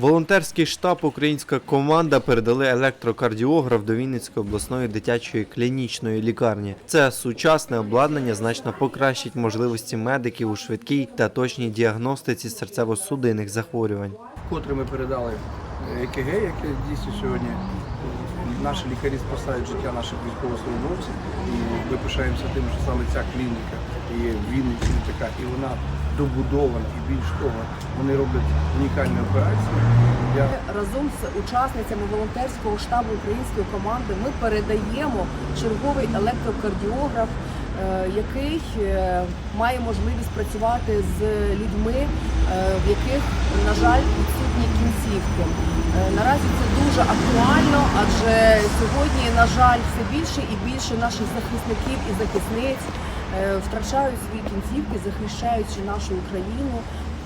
Волонтерський штаб Українська команда передали електрокардіограф до Вінницької обласної дитячої клінічної лікарні. Це сучасне обладнання значно покращить можливості медиків у швидкій та точній діагностиці серцево-судинних захворювань. Котре ми передали ЕКГ, яке дійсно сьогодні е, наші лікарі спасають життя наших військовослужбовців. І ми пишаємося тим, що саме ця клініка в Вінниці така, і вона добудована. І більш того, вони роблять унікальні операції. Я Разом з учасницями волонтерського штабу української команди ми передаємо черговий електрокардіограф, е, який е, має можливість працювати з людьми, е, в яких, на жаль, відсутні кінцівки. Е, Наразі це дуже актуально, адже сьогодні, на жаль, все більше і більше наших захисників і захисниць е, втрачають свої кінцівки, захищаючи нашу Україну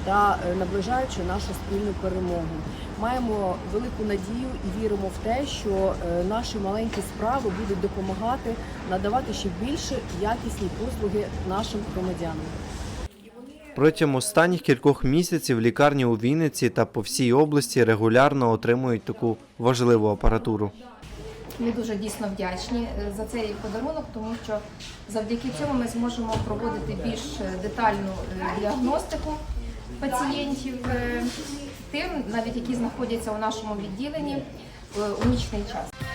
та е, наближаючи нашу спільну перемогу. Маємо велику надію і віримо в те, що е, наші маленькі справи будуть допомагати надавати ще більше якісні послуги нашим громадянам. Протягом останніх кількох місяців лікарні у Вінниці та по всій області регулярно отримують таку важливу апаратуру. Ми дуже дійсно вдячні е, за цей подарунок, тому що завдяки цьому ми зможемо проводити більш детальну діагностику пацієнтів, е, тим, навіть які знаходяться у нашому відділенні е, у нічний час.